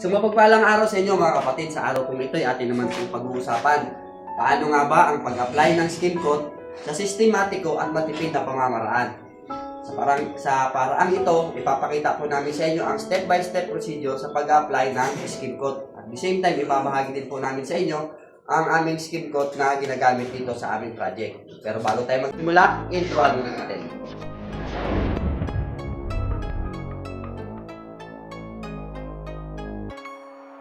So mapagpalang araw sa inyo mga kapatid, sa araw kong ito ay atin naman pong pag-uusapan. Paano nga ba ang pag-apply ng skin coat sa sistematiko at matipid na pamamaraan? Sa parang sa paraang ito, ipapakita po namin sa inyo ang step-by-step procedure sa pag-apply ng skin coat. At the same time, ibabahagi din po namin sa inyo ang aming skin coat na ginagamit dito sa aming project. Pero bago tayo magsimula, intro natin.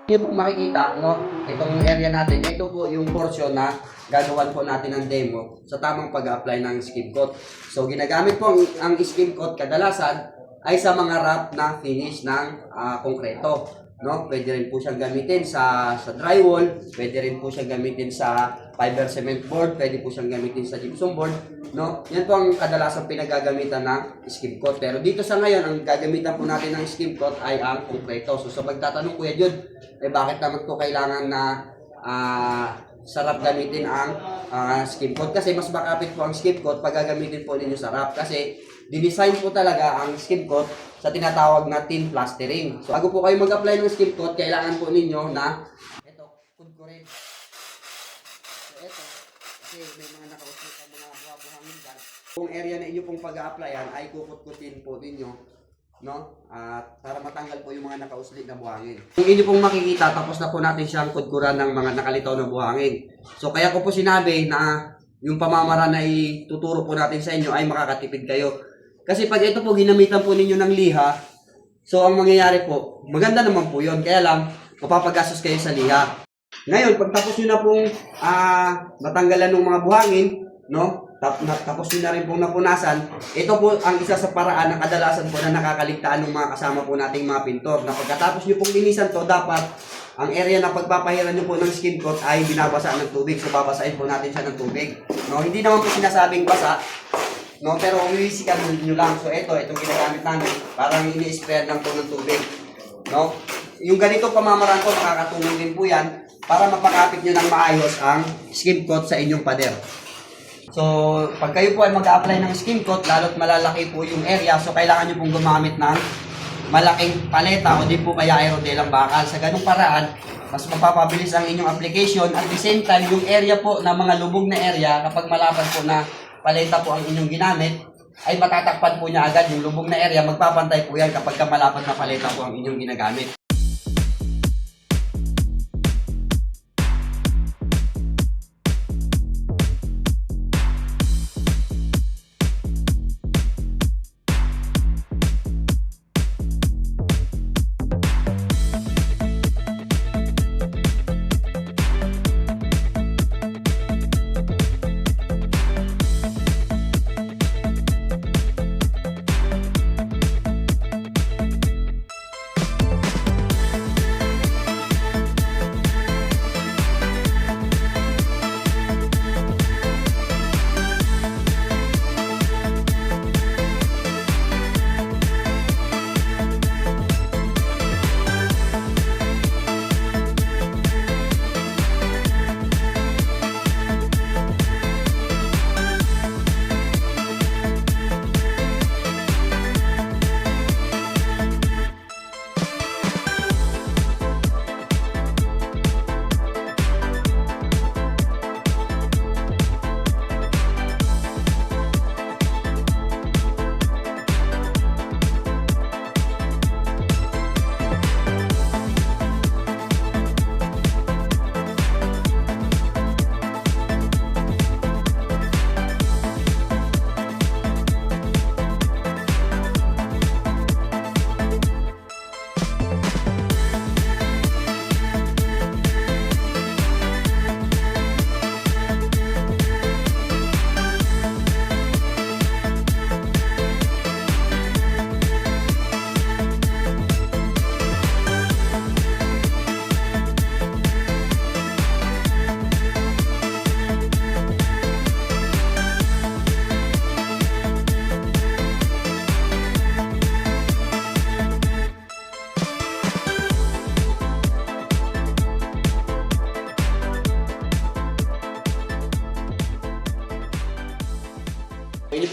Yung po makikita, no, itong area natin, ito po yung portion na gagawan po natin ng demo sa tamang pag-apply ng skin coat. So, ginagamit po ang, ang skin coat kadalasan ay sa mga wrap na finish ng ah, konkreto. No? Pwede rin po siyang gamitin sa, sa drywall, pwede rin po siyang gamitin sa fiber cement board, pwede po siyang gamitin sa gypsum board. No? Yan po ang kadalasan pinagagamitan ng skin coat. Pero dito sa ngayon, ang gagamitan po natin ng skin coat ay ang konkreto. So, sa pagtatanong Kuya Jud, eh bakit naman po kailangan na ah, sarap gamitin ang ah, skin coat? Kasi mas makapit po ang skin coat pag gagamitin po ninyo sarap. Kasi dinesign po talaga ang skin coat sa tinatawag na thin plastering. So, bago po kayo mag-apply ng skin coat, kailangan po ninyo na ito, kudkurin. So, ito, kasi may mga nakausap ang mga buha-buhangin dyan. Kung area na inyo pong pag-a-applyan ay kukutkutin po ninyo no? At para matanggal po yung mga nakauslit na buhangin. Kung inyo pong makikita, tapos na po natin siyang kudkuran ng mga nakalitaw na buhangin. So kaya ko po sinabi na yung pamamaraan na ituturo po natin sa inyo ay makakatipid kayo. Kasi pag ito po ginamitan po ninyo ng liha, so ang mangyayari po, maganda naman po yun. Kaya lang, mapapagastos kayo sa liha. Ngayon, pag tapos nyo na pong ah, natanggalan ng mga buhangin, no? Tap, na, tapos nyo na rin pong napunasan, ito po ang isa sa paraan na kadalasan po na nakakaligtaan ng mga kasama po nating mga pintor. Na pagkatapos nyo pong linisan to, dapat ang area na pagpapahiran nyo po ng skin coat ay binabasa ng tubig. So, babasahin po natin siya ng tubig. No? Hindi naman po sinasabing basa, No, pero umiwisikan nyo lang. So, ito, itong ginagamit namin, parang ini-spray lang po ng tubig. No? Yung ganitong pamamaraan po, makakatulong din po yan para mapakapit nyo ng maayos ang skin coat sa inyong pader. So, pag kayo po ay mag-apply ng skin coat, lalo't malalaki po yung area, so kailangan nyo pong gumamit ng malaking paleta o di po kaya aerodelang bakal. Sa ganung paraan, mas mapapabilis ang inyong application at the same time, yung area po na mga lubog na area, kapag malapad po na paleta po ang inyong ginamit, ay matatakpan po niya agad yung lubog na area. Magpapantay po yan kapag ka malapad na paleta po ang inyong ginagamit.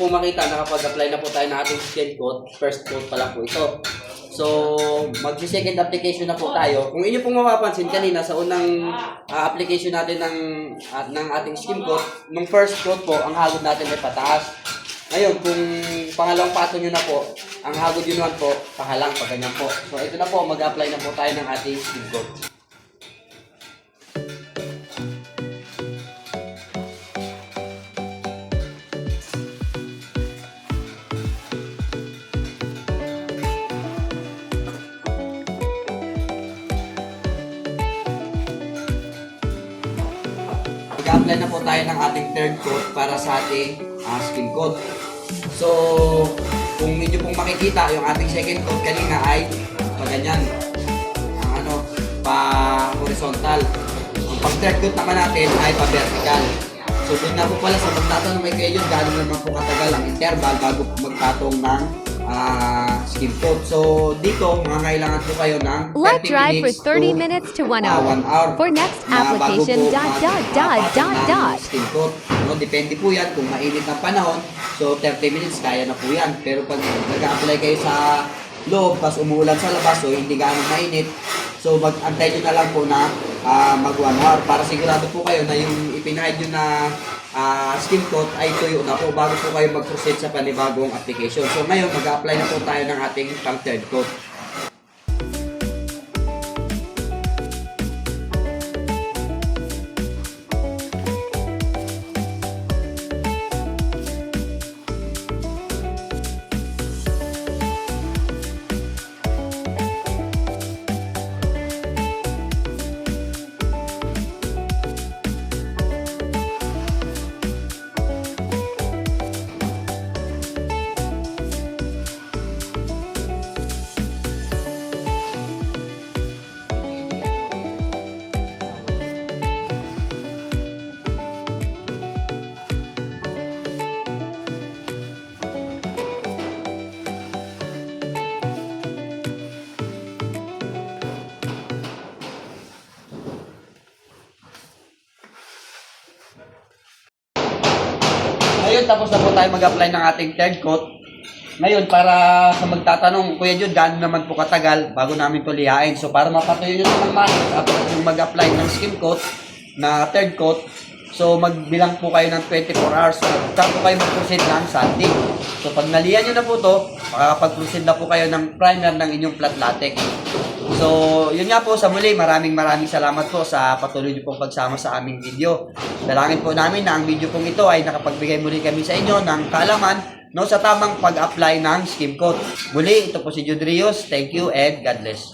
Po makita, nakapag-apply na po tayo ng ating skin coat. First coat pa lang po ito. So, mag-second application na po tayo. Kung inyo pong mapapansin kanina sa unang ah, application natin ng, at ng ating skim coat, nung first coat po, ang hagod natin ay pataas. Ngayon, kung pangalawang pato nyo na po, ang hagod yun naman po, pahalang, pag ganyan po. So, ito na po, mag-apply na po tayo ng ating skim coat. Mag-apply na po tayo ng ating third coat para sa ating ah, skin coat. So, kung medyo pong makikita, yung ating second coat kanina ay paganyan. Ang ano, pa horizontal. Ang pag third coat naman natin ay pa vertical. So, doon na po pala sa magtatanong may kayo gano'n naman po katagal ang interval bago po magpatong ng ah, skin coat. So, dito, mga kailangan po kayo ng 30 Let drive for minutes 30 to minutes to 1 Ah, hour. one hour. For next application, dot, dot, dot, dot, dot. skin coat. No, depende po yan kung mainit ang panahon. So, 30 minutes, kaya na po yan. Pero pag nag-apply kayo sa loob, tapos umuulan sa labas, so hindi ganong mainit. So, mag-antay nyo na lang po na ah, mag 1 hour para sigurado po kayo na yung ipinahid nyo na ah, skin coat ay tuyo na po bago po kayo mag-proceed sa panibagong application. So, ngayon, mag-apply na po tayo ng ating pang third coat. Ngayon, tapos na po tayo mag-apply ng ating third coat. Ngayon, para sa magtatanong, Kuya Jun, gaano naman po katagal bago namin to lihain? So, para mapatuyo nyo ng manos after yung mag-apply ng skim coat na third coat, so magbilang po kayo ng 24 hours. Saan po kayo mag-proceed ng sanding. So, pag nalihan nyo na po to, makakapag-proceed na po kayo ng primer ng inyong flat latex. So, yun nga po sa muli, maraming maraming salamat po sa patuloy niyo pong pagsama sa aming video. Dalangin po namin na ang video pong ito ay nakapagbigay muli kami sa inyo ng kaalaman no, sa tamang pag-apply ng skim coat. Muli, ito po si Jude Rios. Thank you and God bless.